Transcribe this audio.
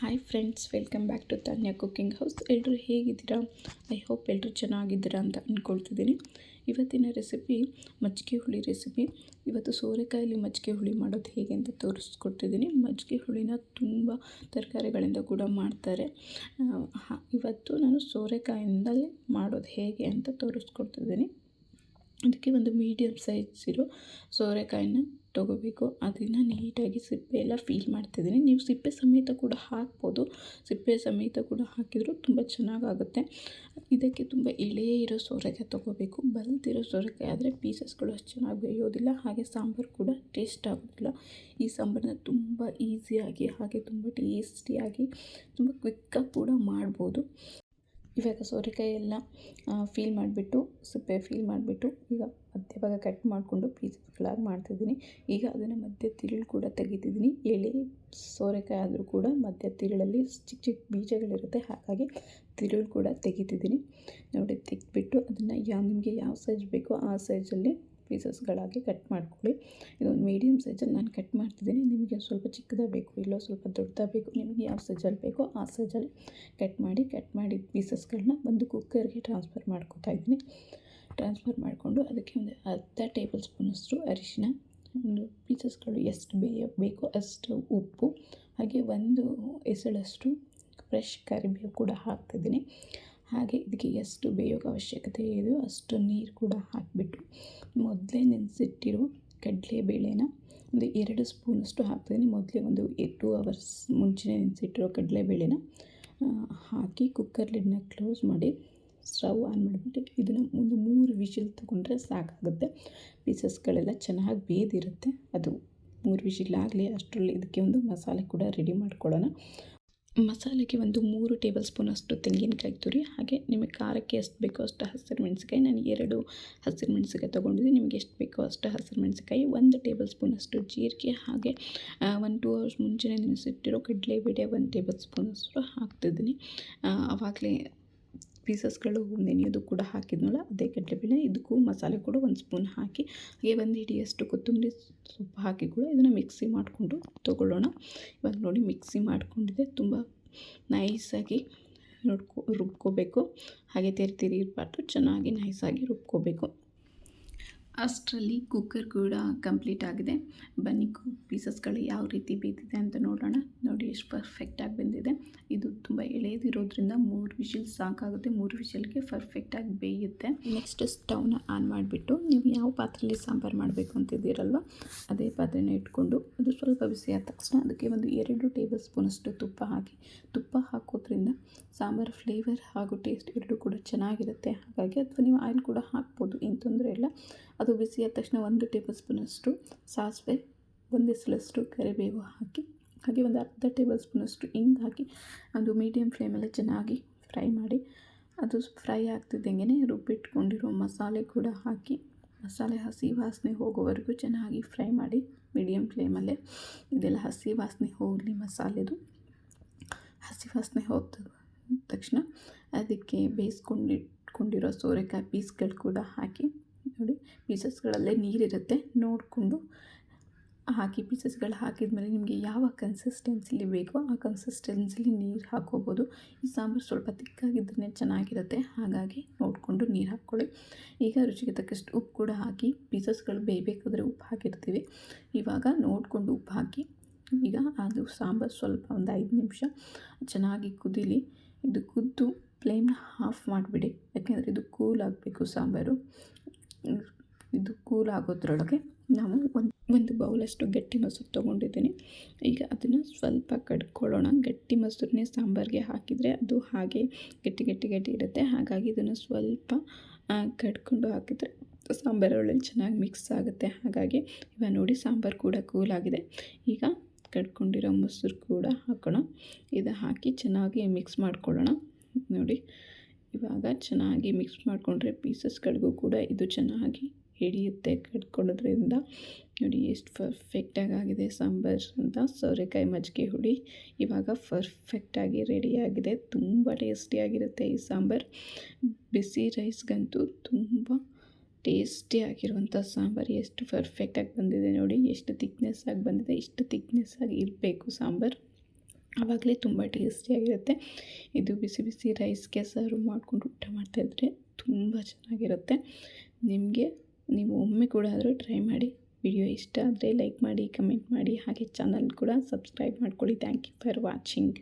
Hi friends welcome back to Tanya cooking house ಎಲ್ಲರೂ ಹೇಗಿದ್ದೀರಾ? I hope ಎಲ್ಲರೂ ಚೆನ್ನಾಗಿದ್ದೀರಾ ಅಂತ ಅಂದ್ಕೊಳ್ತಿದ್ದೀನಿ ಇವತ್ತಿನ ರೆಸಿಪಿ ಮಜ್ಜಿಗೆ ಹುಳಿ ರೆಸಿಪಿ ಇವತ್ತು ಸೋರೆಕಾಯಲ್ಲಿ ಮಜ್ಜಿಗೆ ಹುಳಿ ಮಾಡೋದು ಹೇಗೆ ಅಂತ ತೋರಿಸ್ಕೊಡ್ತಿದ್ದೀನಿ ಮಜ್ಜಿಗೆ ಹುಳಿನ ತುಂಬ ತರಕಾರಿಗಳಿಂದ ಕೂಡ ಮಾಡ್ತಾರೆ. ಇವತ್ತು ನಾನು ಸೋರೆಕಾಯಿಂದಲೇ ಮಾಡೋದು ಹೇಗೆ ಅಂತ ತೋರಿಸ್ಕೊಡ್ತಿದ್ದೀನಿ. ಅದಕ್ಕೆ ಒಂದು ಮೀಡಿಯಮ್ ಸೈಜ್ ಇರೋ ಸೋರೆಕಾಯಿನ ತೊಗೋಬೇಕು. ಅದನ್ನು ನೀಟಾಗಿ ಸಿಪ್ಪೆ ಎಲ್ಲ ಫೀಲ್ ಮಾಡ್ತಿದ್ದೀನಿ. ನೀವು ಸಿಪ್ಪೆ ಸಮೇತ ಕೂಡ ಹಾಕ್ಬೋದು. ಸಿಪ್ಪೆ ಸಮೇತ ಕೂಡ ಹಾಕಿದರೂ ತುಂಬ ಚೆನ್ನಾಗಾಗುತ್ತೆ. ಇದಕ್ಕೆ ತುಂಬ ಎಳೆ ಇರೋ ಸೋರೆಕಾಯಿ ತೊಗೋಬೇಕು. ಬಲ್ತಿರೋ ಸೋರೆಕಾಯಿ ಆದರೆ ಪೀಸಸ್ಗಳು ಅಷ್ಟು ಚೆನ್ನಾಗಿ ಬೇಯೋದಿಲ್ಲ. ಹಾಗೆ ಸಾಂಬಾರು ಕೂಡ ಟೇಸ್ಟ್ ಆಗೋದಿಲ್ಲ. ಈ ಸಾಂಬಾರನ್ನ ತುಂಬ ಈಸಿಯಾಗಿ, ಹಾಗೆ ತುಂಬ ಟೇಸ್ಟಿಯಾಗಿ, ತುಂಬ ಕ್ವಿಕ್ಕಾಗಿ ಕೂಡ ಮಾಡ್ಬೋದು. ಇವಾಗ ಸೋರೆಕಾಯಿ ಎಲ್ಲ ಫೀಲ್ ಮಾಡಿಬಿಟ್ಟು, ಸಿಪ್ಪೆ ಫೀಲ್ ಮಾಡಿಬಿಟ್ಟು, ಈಗ ಮಧ್ಯ ಭಾಗ ಕಟ್ ಮಾಡಿಕೊಂಡು ಪೀಸಸ್ಗಳಾಗಿ ಮಾಡ್ತಿದ್ದೀನಿ. ಈಗ ಅದನ್ನು ಮಧ್ಯ ತಿರುಳು ಕೂಡ ತೆಗಿತಿದ್ದೀನಿ. ಎಳೆ ಸೋರೆಕಾಯಿ ಆದರೂ ಕೂಡ ಮಧ್ಯ ತಿರುಳಲ್ಲಿ ಚಿಕ್ಕ ಚಿಕ್ಕ ಬೀಜಗಳಿರುತ್ತೆ. ಹಾಗಾಗಿ ತಿರುಳು ಕೂಡ ತೆಗಿತಿದ್ದೀನಿ. ನೋಡಿ, ತೆಗೆದ್ಬಿಟ್ಟು ಅದನ್ನು ಯಾವ ನಿಮಗೆ ಯಾವ ಸೈಜ್ ಬೇಕೋ ಆ ಸೈಜಲ್ಲಿ ಪೀಸಸ್ಗಳಾಗಿ ಕಟ್ ಮಾಡ್ಕೊಳ್ಳಿ. ಇದೊಂದು ಮೀಡಿಯಮ್ ಸೈಜಲ್ಲಿ ನಾನು ಕಟ್ ಮಾಡ್ತಿದ್ದೀನಿ. ನಿಮಗೆ ಸ್ವಲ್ಪ ಚಿಕ್ಕದ ಬೇಕು, ಇಲ್ಲೋ ಸ್ವಲ್ಪ ದೊಡ್ಡದಾ ಬೇಕು, ನಿಮಗೆ ಯಾವ ಸೈಜಲ್ಲಿ ಬೇಕೋ ಆ ಸೈಜಲ್ಲಿ ಕಟ್ ಮಾಡಿ ಕಟ್ ಮಾಡಿದ ಪೀಸಸ್ಗಳನ್ನ ಒಂದು ಕುಕ್ಕರ್ಗೆ ಟ್ರಾನ್ಸ್ಫರ್ ಮಾಡ್ಕೊತಾ ಇದ್ದೀನಿ. ಟ್ರಾನ್ಸ್ಫರ್ ಮಾಡಿಕೊಂಡು ಅದಕ್ಕೆ ಒಂದು ಅರ್ಧ ಟೇಬಲ್ ಸ್ಪೂನಷ್ಟು ಅರಿಶಿನ, ಒಂದು ಪೀಸಸ್ಗಳು ಎಷ್ಟು ಬೇಯಬೇಕು ಅಷ್ಟು ಉಪ್ಪು, ಹಾಗೆ ಒಂದು ಎಸಳಷ್ಟು ಫ್ರೆಶ್ ಕರಿಬೇವು ಕೂಡ ಹಾಕ್ತಿದ್ದೀನಿ ಹಾಗೆ ಇದಕ್ಕೆ ಎಷ್ಟು ಬೇಯೋಕೆ ಅವಶ್ಯಕತೆ ಇದೆಯೋ ಅಷ್ಟು ನೀರು ಕೂಡ ಹಾಕಿಬಿಟ್ಟು ಮೊದಲೇ ನೆನೆಸಿಟ್ಟಿರೋ ಕಡಲೆಬೇಳೆನ ಒಂದು ಎರಡು ಸ್ಪೂನಷ್ಟು ಹಾಕ್ತೀನಿ. ಮೊದಲೇ ಒಂದು ಟೂ ಅವರ್ಸ್ ಮುಂಚೆನೇ ನೆನೆಸಿಟ್ಟಿರೋ ಕಡಲೆಬೇಳೆನ ಹಾಕಿ ಕುಕ್ಕರ್ ಲಿಡ್ನ ಕ್ಲೋಸ್ ಮಾಡಿ ಸ್ಟವ್ ಆನ್ ಮಾಡಿಬಿಟ್ಟು ಇದನ್ನು ಒಂದು ಮೂರು ವಿಷಿಲ್ ತೊಗೊಂಡ್ರೆ ಸಾಕಾಗುತ್ತೆ. ಪೀಸಸ್ಗಳೆಲ್ಲ ಚೆನ್ನಾಗಿ ಬೇದಿರುತ್ತೆ. ಅದು ಮೂರು ವಿಷಿಲ್ ಆಗಲಿ ಅಷ್ಟರಲ್ಲಿ ಇದಕ್ಕೆ ಒಂದು ಮಸಾಲೆ ಕೂಡ ರೆಡಿ ಮಾಡ್ಕೊಳ್ಳೋಣ. ಮಸಾಲೆಗೆ ಒಂದು ಮೂರು ಟೇಬಲ್ ಸ್ಪೂನ್ ಅಷ್ಟು ತೆಂಗಿನಕಾಯಿ ತುರಿ, ಹಾಗೆ ನಿಮಗೆ ಖಾರಕ್ಕೆ ಎಷ್ಟು ಬೇಕೋ ಅಷ್ಟು ಹಸಿರು ಮೆಣಸಿಕಾಯಿ ನಾನು ಎರಡು ಹಸಿರು ಮೆಣಸಿಕಾಯಿ ತೊಗೊಂಡಿದ್ದೀನಿ. ನಿಮಗೆ ಎಷ್ಟು ಬೇಕೋ ಅಷ್ಟು ಹಸಿರು ಮೆಣಸಿಕಾಯಿ ಒಂದು ಟೇಬಲ್ ಸ್ಪೂನ್ ಅಷ್ಟು ಜೀರಿಗೆ, ಹಾಗೆ ಒಂದು ಟೂ ಅವರ್ಸ್ ಮುಂಚೆನೇ ನೆನೆಸಿಟ್ಟಿರೋ ಕಡಲೆಬೇಳೆ ಒಂದು ಟೇಬಲ್ ಸ್ಪೂನ್ ಅಷ್ಟು ಹಾಕ್ತಿದ್ದೀನಿ. ಆವಾಗಲೇ ಪೀಸಸ್ಗಳು ನೆನೆಯೋದು ಕೂಡ ಹಾಕಿದ್ನಲ್ಲ, ಅದೇ ಕಡಲೆಬೇಳೆ, ಇದಕ್ಕೂ ಮಸಾಲೆ ಕೂಡ ಒಂದು ಸ್ಪೂನ್ ಹಾಕಿ, ಹಾಗೆ ಒಂದು ಹಿಡಿಯಷ್ಟು ಕೊತ್ತಂಬರಿ ಸೊಪ್ಪು ಹಾಕಿ ಕೂಡ ಇದನ್ನು ಮಿಕ್ಸಿ ಮಾಡಿಕೊಂಡು ತೊಗೊಳ್ಳೋಣ. ಇವಾಗ ನೋಡಿ ಮಿಕ್ಸಿ ಮಾಡ್ಕೊಂಡಿದೆ, ತುಂಬ ನೈಸಾಗಿ ನೋಡ್ಕೊ, ರುಬ್ಕೋಬೇಕು. ಹಾಗೆ ತೆರಿ ತೆರಿ ಇರಬಾರ್ದು, ಚೆನ್ನಾಗಿ ನೈಸಾಗಿ ರುಬ್ಕೋಬೇಕು. ಅಷ್ಟರಲ್ಲಿ ಕುಕ್ಕರ್ ಕೂಡ ಕಂಪ್ಲೀಟ್ ಆಗಿದೆ. ಬನ್ನಿ ಪೀಸಸ್ಗಳು ಯಾವ ರೀತಿ ಬೇಯ್ತಿದೆ ಅಂತ ನೋಡೋಣ. ನೋಡಿ, ಎಷ್ಟು ಪರ್ಫೆಕ್ಟಾಗಿ ಬಂದಿದೆ. ಇದು ತುಂಬ ಎಳೆದಿರೋದ್ರಿಂದ ಮೂರು ವಿಷಲ್ ಸಾಕಾಗುತ್ತೆ. ಮೂರು ವಿಷಲ್ಗೆ ಪರ್ಫೆಕ್ಟಾಗಿ ಬೇಯುತ್ತೆ. ನೆಕ್ಸ್ಟ್ ಸ್ಟವ್ನ ಆನ್ ಮಾಡಿಬಿಟ್ಟು, ನೀವು ಯಾವ ಪಾತ್ರೆಯಲ್ಲಿ ಸಾಂಬಾರು ಮಾಡಬೇಕು ಅಂತಿದ್ದೀರಲ್ವ, ಅದೇ ಪಾತ್ರೆನ ಇಟ್ಕೊಂಡು ಅದು ಸ್ವಲ್ಪ ಬಿಸಿ ಆದ ತಕ್ಷಣ ಅದಕ್ಕೆ ಒಂದು ಎರಡು ಟೇಬಲ್ ಸ್ಪೂನಷ್ಟು ತುಪ್ಪ ಹಾಕಿ, ತುಪ್ಪ ಹಾಕೋದ್ರಿಂದ ಸಾಂಬಾರು ಫ್ಲೇವರ್ ಹಾಗೂ ಟೇಸ್ಟ್ ಎರಡೂ ಕೂಡ ಚೆನ್ನಾಗಿರುತ್ತೆ. ಹಾಗಾಗಿ ಅಥವಾ ನೀವು ಆಯಿಲ್ ಕೂಡ ಹಾಕ್ಬೋದು, ಏನು ತೊಂದರೆ ಇಲ್ಲ. ಅದು ಬಿಸಿ ಆದ ತಕ್ಷಣ ಒಂದು ಟೇಬಲ್ ಸ್ಪೂನಷ್ಟು ಸಾಸಿವೆ, ಒಂದು ಎಸಳಷ್ಟು ಕರಿಬೇವು ಹಾಕಿ, ಹಾಗೆ ಒಂದು ಅರ್ಧ ಟೇಬಲ್ ಸ್ಪೂನಷ್ಟು ಹಿಂಗೆ ಹಾಕಿ, ಅದು ಮೀಡಿಯಮ್ ಫ್ಲೇಮಲ್ಲಿ ಚೆನ್ನಾಗಿ ಫ್ರೈ ಮಾಡಿ, ಅದು ಫ್ರೈ ಆಗ್ತಿದ್ದಂಗೆ ರುಬ್ಬಿಟ್ಕೊಂಡಿರೋ ಮಸಾಲೆ ಕೂಡ ಹಾಕಿ, ಮಸಾಲೆ ಹಸಿ ವಾಸನೆ ಹೋಗೋವರೆಗೂ ಚೆನ್ನಾಗಿ ಫ್ರೈ ಮಾಡಿ ಮೀಡಿಯಮ್ ಫ್ಲೇಮಲ್ಲೇ ಇದೆಲ್ಲ ಹಸಿ ವಾಸನೆ ಹೋಗಲಿ ಮಸಾಲೆದು. ಹಸಿ ವಾಸನೆ ಹೋದ ತಕ್ಷಣ ಅದಕ್ಕೆ ಬೇಯಿಸ್ಕೊಂಡಿಟ್ಕೊಂಡಿರೋ ಸೋರೆಕಾಯಿ ಪೀಸ್ಗಳು ಕೂಡ ಹಾಕಿ ಪೀಸಸ್ಗಳಲ್ಲೇ ನೀರಿರುತ್ತೆ. ನೋಡಿಕೊಂಡು ಹಾಕಿ ಪೀಸಸ್ಗಳು ಹಾಕಿದ್ಮೇಲೆ ನಿಮಗೆ ಯಾವ ಕನ್ಸಿಸ್ಟೆನ್ಸಿಲಿ ಬೇಕೋ ಆ ಕನ್ಸಿಸ್ಟೆನ್ಸಿಲಿ ನೀರು ಹಾಕೋಬೋದು ಈ ಸಾಂಬಾರು ಸ್ವಲ್ಪ ತಿಕ್ಕಾಗಿದ್ದರೆ ಚೆನ್ನಾಗಿರುತ್ತೆ. ಹಾಗಾಗಿ ನೋಡಿಕೊಂಡು ನೀರು ಹಾಕ್ಕೊಳ್ಳಿ. ಈಗ ರುಚಿಗೆ ತಕ್ಕಷ್ಟು ಉಪ್ಪು ಕೂಡ ಹಾಕಿ ಪೀಸಸ್ಗಳು ಬೇಯಬೇಕಾದ್ರೆ ಉಪ್ಪು ಹಾಕಿರ್ತೀವಿ. ಇವಾಗ ನೋಡಿಕೊಂಡು ಉಪ್ಪು ಹಾಕಿ, ಈಗ ಅದು ಸಾಂಬಾರು ಸ್ವಲ್ಪ ಒಂದು ಐದು ನಿಮಿಷ ಚೆನ್ನಾಗಿ ಕುದೀಲಿ. ಇದು ಕುದ್ದು ಫ್ಲೇಮ್ನ ಆಫ್ ಮಾಡಿಬಿಡಿ. ಯಾಕೆಂದರೆ ಇದು ಕೂಲ್ ಆಗಬೇಕು ಸಾಂಬಾರು. ಕೂಲ್ ಆಗೋದ್ರೊಳಗೆ ನಾವು ಒಂದು ಒಂದು ಬೌಲಷ್ಟು ಗಟ್ಟಿ ಮೊಸರು ತೊಗೊಂಡಿದ್ದೀನಿ. ಈಗ ಅದನ್ನು ಸ್ವಲ್ಪ ಕಡ್ಕೊಳ್ಳೋಣ. ಗಟ್ಟಿ ಮೊಸರನ್ನೇ ಸಾಂಬಾರಿಗೆ ಹಾಕಿದರೆ ಅದು ಹಾಗೆ ಗಟ್ಟಿ ಗಟ್ಟಿ ಗಟ್ಟಿ ಇರುತ್ತೆ. ಹಾಗಾಗಿ ಇದನ್ನು ಸ್ವಲ್ಪ ಕಡ್ಕೊಂಡು ಹಾಕಿದರೆ ಸಾಂಬಾರು ಒಳ್ಳೆ ಚೆನ್ನಾಗಿ ಮಿಕ್ಸ್ ಆಗುತ್ತೆ. ಹಾಗಾಗಿ ಇವಾಗ ನೋಡಿ ಸಾಂಬಾರು ಕೂಡ ಕೂಲ್ ಆಗಿದೆ. ಈಗ ಕಡ್ಕೊಂಡಿರೋ ಮೊಸರು ಕೂಡ ಹಾಕೋಣ. ಇದು ಹಾಕಿ ಚೆನ್ನಾಗಿ ಮಿಕ್ಸ್ ಮಾಡ್ಕೊಳ್ಳೋಣ. ನೋಡಿ, ಇವಾಗ ಚೆನ್ನಾಗಿ ಮಿಕ್ಸ್ ಮಾಡಿಕೊಂಡ್ರೆ ಪೀಸಸ್ಗಳಿಗೂ ಕೂಡ ಇದು ಚೆನ್ನಾಗಿ ಹಿಡಿಯುತ್ತೆ ಕಟ್ಕೊಳ್ಳೋದ್ರಿಂದ. ನೋಡಿ, ಎಷ್ಟು ಪರ್ಫೆಕ್ಟಾಗಿ ಆಗಿದೆ ಸಾಂಬಾರು ಅಂತ. ಸೋರೆಕಾಯಿ ಮಜ್ಜಿಗೆ ಹುಳಿ ಇವಾಗ ಪರ್ಫೆಕ್ಟಾಗಿ ರೆಡಿಯಾಗಿದೆ ತುಂಬ ಟೇಸ್ಟಿಯಾಗಿರುತ್ತೆ ಈ ಸಾಂಬಾರು. ಬಿಸಿ ರೈಸ್ಗಂತೂ ತುಂಬ ಟೇಸ್ಟಿಯಾಗಿರುವಂಥ ಸಾಂಬಾರು. ಎಷ್ಟು ಪರ್ಫೆಕ್ಟಾಗಿ ಬಂದಿದೆ ನೋಡಿ. ಎಷ್ಟು ತಿಕ್ನೆಸ್ ಆಗಿ ಬಂದಿದೆ. ಇಷ್ಟು ತಿಕ್ನೆಸ್ ಆಗಿ ಇರಬೇಕು ಸಾಂಬಾರು. ಆವಾಗಲೇ ತುಂಬ ಟೇಸ್ಟಿಯಾಗಿರುತ್ತೆ ಇದು ಬಿಸಿ ಬಿಸಿ ರೈಸ್ಗೆ ಸರ್ವ್ ಮಾಡಿಕೊಂಡು ಊಟ ಮಾಡ್ತಾಯಿದ್ರೆ ತುಂಬ ಚೆನ್ನಾಗಿರುತ್ತೆ. ನಿಮಗೆ ನೀವು ಒಮ್ಮೆ ಕೂಡ ಆದರೂ ಟ್ರೈ ಮಾಡಿ ವಿಡಿಯೋ ಇಷ್ಟ ಆದರೆ ಲೈಕ್ ಮಾಡಿ ಕಮೆಂಟ್ ಮಾಡಿ, ಹಾಗೆ ಚಾನಲ್ ಕೂಡ ಸಬ್ಸ್ಕ್ರೈಬ್ ಮಾಡ್ಕೊಳ್ಳಿ. Thank you for watching